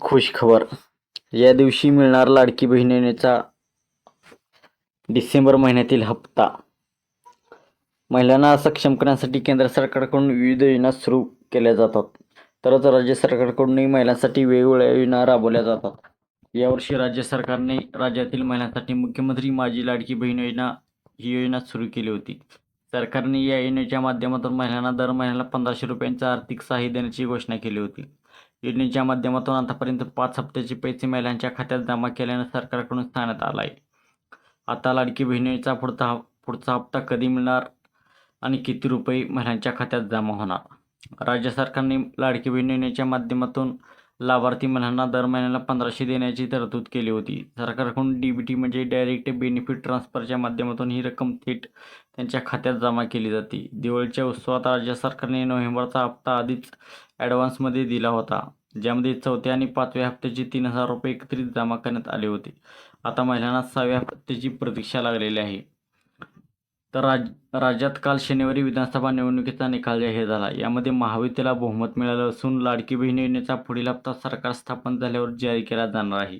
खुश खबर या दिवशी मिळणार लाडकी बहीण योजनेचा डिसेंबर महिन्यातील हप्ता. महिलांना सक्षम करण्यासाठी केंद्र सरकारकडून विविध योजना सुरू केल्या जातात. तरच राज्य सरकारकडूनही महिलांसाठी वेगवेगळ्या योजना राबवल्या जातात. यावर्षी राज्य सरकारने राज्यातील महिलांसाठी मुख्यमंत्री माझी लाडकी बहीण योजना ही योजना सुरू केली होती. सरकारने या योजनेच्या माध्यमातून महिलांना दर महिन्याला पंधराशे रुपयांचं आर्थिक सहाय्य देण्याची घोषणा केली होती. योजनेच्या माध्यमातून आतापर्यंत पाच हप्त्याचे पैसे महिलांच्या खात्यात जमा केल्यानं सरकारकडून सांगण्यात आलं आहे. आता लाडकी बहिणीचा पुढचा पुढचा हप्ता कधी मिळणार आणि किती रुपये महिलांच्या खात्यात जमा होणार? राज्य सरकारने लाडकी बहिणीच्या माध्यमातून लाभार्थी महिलांना दर महिन्याला पंधराशे देण्याची तरतूद केली होती. सरकारकडून डी बी टी म्हणजे डायरेक्ट बेनिफिट ट्रान्सफरच्या माध्यमातून ही रक्कम थेट त्यांच्या खात्यात जमा केली जाते. दिवाळीच्या उत्सवात राज्य सरकारने नोव्हेंबरचा हप्ता आधीच ॲडव्हान्समध्ये दिला होता ज्यामध्ये चौथ्या आणि पाचव्या हप्त्याचे तीन हजार रुपये एकत्रित जमा करण्यात आले होते. आता महिलांना सहाव्या हप्त्याची प्रतीक्षा लागलेली आहे. तर राज राज्यात काल शनिवारी विधानसभा निवडणुकीचा निकाल जाहीर झाला. यामध्ये महायुतीला बहुमत मिळालं असून लाडकी बहीण योजनेचा पुढील हप्ता सरकार स्थापन झाल्यावर जारी केला जाणार आहे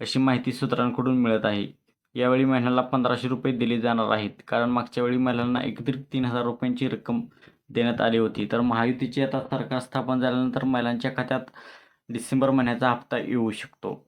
अशी माहिती सूत्रांकडून मिळत आहे. यावेळी महिलांना पंधराशे रुपये दिले जाणार आहेत. कारण मागच्या वेळी महिलांना एकत्रित तीन हजार रुपयांची रक्कम देण्यात आली होती. तर महायुतीचे आता सरकार स्थापन झाल्यानंतर महिलांच्या खात्यात डिसेंबर महिन्याचा हप्ता येऊ शकतो.